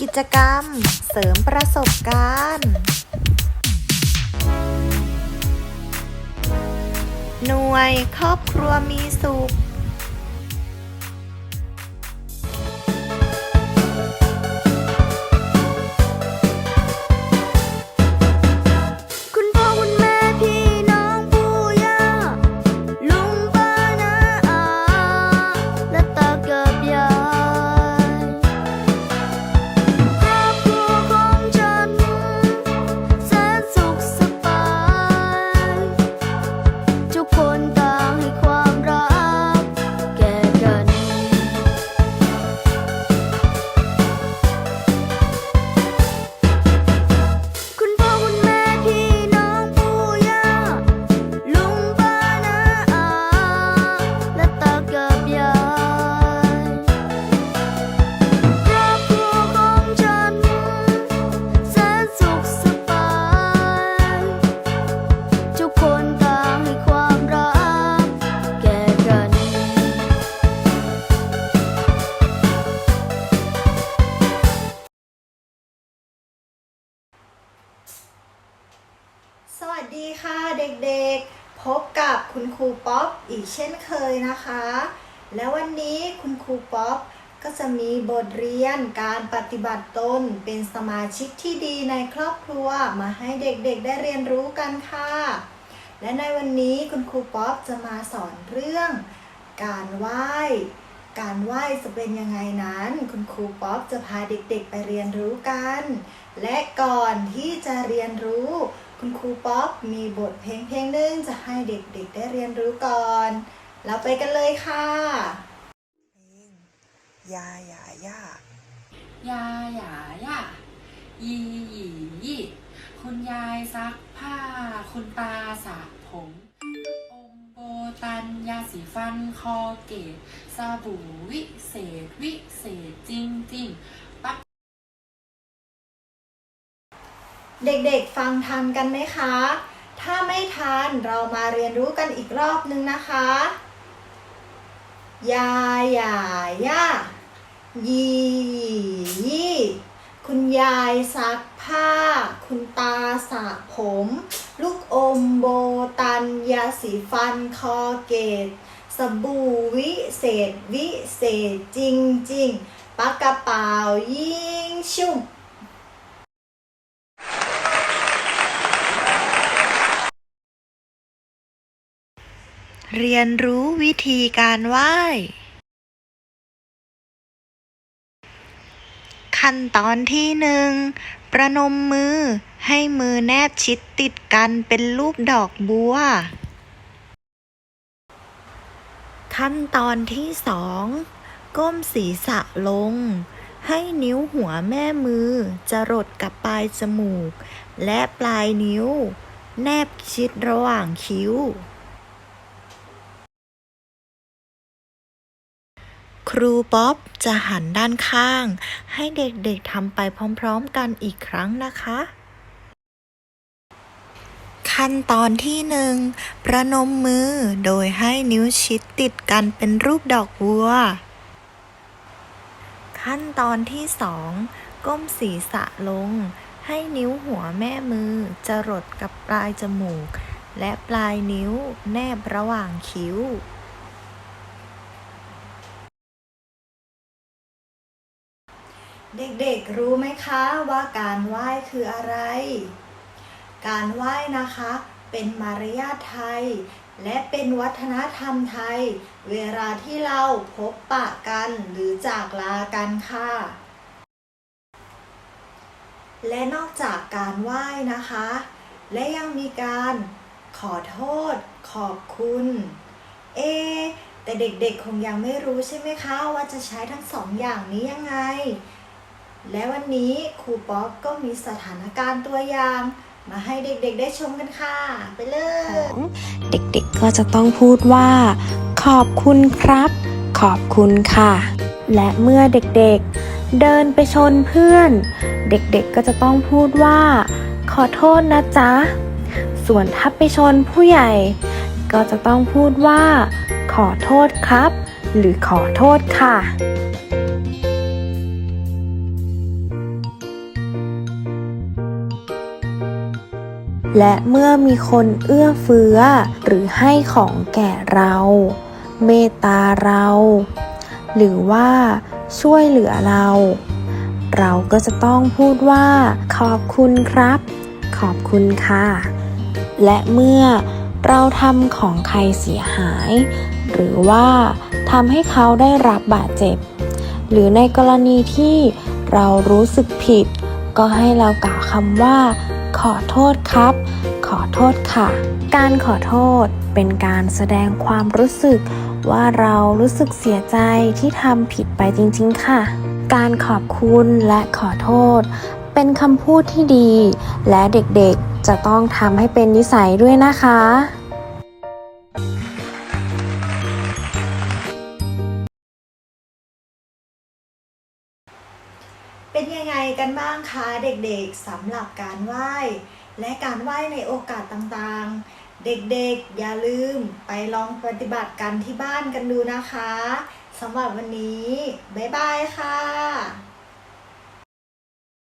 กิจกรรม เสริมประสบการณ์ หน่วยครอบครัวมีสุข สวัสดีค่ะเด็กๆ พบกับคุณครูป๊อปอีกเช่นเคยนะคะ แล้ววันนี้คุณครูป๊อปก็จะมีบทเรียนการปฏิบัติตนเป็นสมาชิกที่ดีในครอบครัวมาให้เด็กๆได้เรียนรู้กันค่ะ และในวันนี้คุณครูป๊อปจะมาสอนเรื่อง การไหว้ การไหว้จะเป็นยังไงนั้น คุณครูป๊อปจะพาเด็กๆไปเรียนรู้กัน และก่อนที่จะเรียนรู้ คุณครูป๊อปมีบทเพลงเพลงหนึ่งจะให้เด็กๆได้เรียนรู้ก่อน เราไปกันเลยค่ะยาหยาย่ายาหยาย่ายีหยียี่คุณยายซักผ้า คุณตาสระผมอมโบตันยาสีฟันคอเกตสบู่วิเศษวิเศษจริงจริง เด็กๆฟังทันกันไหมคะ ถ้าไม่ทันเรามาเรียนรู้กันอีกรอบนึงนะคะ ยาหยาย่ายียี่คุณยายซักผ้า คุณตาสระผม ลูกอมโบตัน ยาสีฟันคอเกต สบู่วิเศษ วิเศษจริงจริงๆปากกระเป๋ายิ่งชุ่ม เรียนรู้วิธีการไหว้ ขั้นตอนที่หนึ่งประนมมือให้มือแนบชิดติดกันเป็นรูปดอกบัว ขั้นตอนที่สองก้มศีรษะลง ให้นิ้วหัวแม่มือจะรดกับปลายจมูก และปลายนิ้ว แนบชิดระหว่างคิ้ว ครูป๊อปจะหันด้านข้าง ให้เด็กๆทำไปพร้อมๆกันอีกครั้งนะคะ ขั้นตอนที่หนึ่งประนมมือโดยให้นิ้วชิดติดกันเป็นรูปดอกบัว ขั้นตอนที่สองก้มศีรษะลง ให้นิ้วหัวแม่มือจรดกับปลายจมูก และปลายนิ้วแนบระหว่างคิ้ว เด็กๆรู้ไหมคะว่าการไหว้คืออะไร การไหว้นะคะเป็นมารยาทไทย และเป็นวัฒนธรรมไทย เวลาที่เราพบปะกันหรือจากลากันค่ะ และนอกจากการไหว้นะคะ และยังมีการขอโทษ ขอบคุณ เอ แต่เด็กๆคงยังไม่รู้ใช่ไหมคะ ว่าจะใช้ทั้งสองอย่างนี้ยังไง และวันนี้ครูป๊อปก็มีสถานการณ์ตัวอย่าง มาให้เด็กๆได้ชมกันค่ะ ไปเลย เด็กๆก็จะต้องพูดว่า ขอบคุณครับ ขอบคุณค่ะ และเมื่อเด็กๆเดินไปชนเพื่อน เด็กๆก็จะต้องพูดว่า ขอโทษนะจ๊ะ ส่วนถ้าไปชนผู้ใหญ่ ก็จะต้องพูดว่า ขอโทษครับ หรือขอโทษค่ะ และเมื่อมีคนเอื้อเฟื้อ หรือให้ของแก่เรา เมตตาเรา หรือว่าช่วยเหลือเรา เราก็จะต้องพูดว่า ขอบคุณครับ ขอบคุณค่ะ และเมื่อเราทำของใครเสียหาย หรือว่าทำให้เขาได้รับบาดเจ็บ หรือในกรณีที่เรารู้สึกผิด ก็ให้เรากล่าวคำว่า ขอโทษครับ ขอโทษค่ะ การขอโทษเป็นการแสดงความรู้สึก ว่าเรารู้สึกเสียใจที่ทำผิดไปจริงๆ ค่ะ การขอบคุณและขอโทษ เป็นคำพูดที่ดี และเด็กๆจะต้องทำให้เป็นนิสัยด้วยนะคะ เป็นยังไงกันบ้างคะเด็กๆสำหรับการไหว้ และการไหว้ในโอกาสต่างๆ เด็กๆอย่าลืมไปลองปฏิบัติกันที่บ้านกันดูนะคะสำหรับวันนี้ บ๊ายบายค่ะ